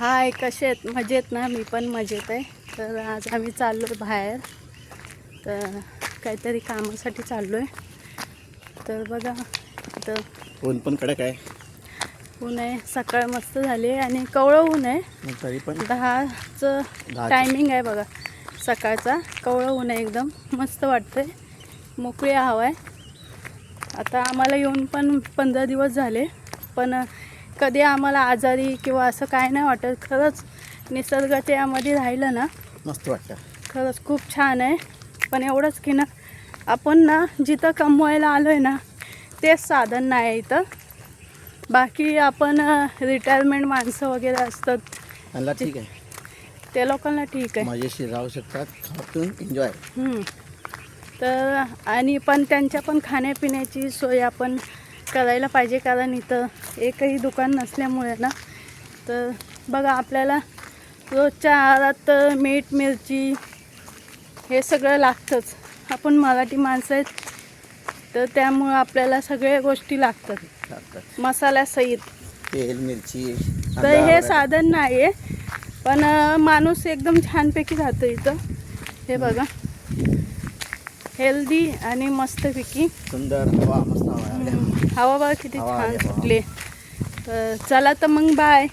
हाय कसे आहेत? मजेत ना? मी पण मजेत आहे. तर आज आम्ही चाललो आहे बाहेर. तर काहीतरी कामासाठी चाललो आहे तर बघा इथं ऊन पण कडक आहे. ऊन आहे. सकाळ मस्त झाली आहे आणि कवळं ऊन आहे. तरी पण दहाचं दहाचं. टायमिंग आहे बघा. सकाळचा कवळं ऊन आहे एकदम. मस्त वाटतंय. मोकळी हवा आहे. आता आम्हाला येऊन पण पंधरा दिवस झाले. पण कधी आम्हाला आजारी किंवा असं काय नाही वाटत. खरंच निसर्गाच्या यामध्ये राहिलं ना मस्त वाटतं. खरंच खूप छान आहे. पण एवढंच की ना आपण ना जिथं कमवायला आलो आहे ना तेच साधन नाही आहे इथं. बाकी आपण रिटायरमेंट माणसं वगैरे असतात. त्यांना ठीक आहे. ते लोकांना ठीक आहे. मजेशीर राहू शकतात खातून एन्जॉय. तर आणि पण त्यांच्या पण खाण्यापिण्याची सोय आपण करायला पाहिजे कारण इथं एकही दुकान नसल्यामुळे ना. तर बघा आपल्याला रोजच्या आहारात मीठ मिरची हे सगळं लागतंच. आपण मराठी माणसं आहेत तर त्यामुळं आपल्याला सगळ्या गोष्टी लागतात. मसाल्यासहित तेल मिरची तर हे. साधन नाही आहे पण माणूस एकदम छानपैकी राहतो इथं. हे बघा. हेल्दी आणि मस्तपैकी सुंदर हवा मस्त हवा आहे. हवा बघा किती छान. सुटली तर चला तर मग बाय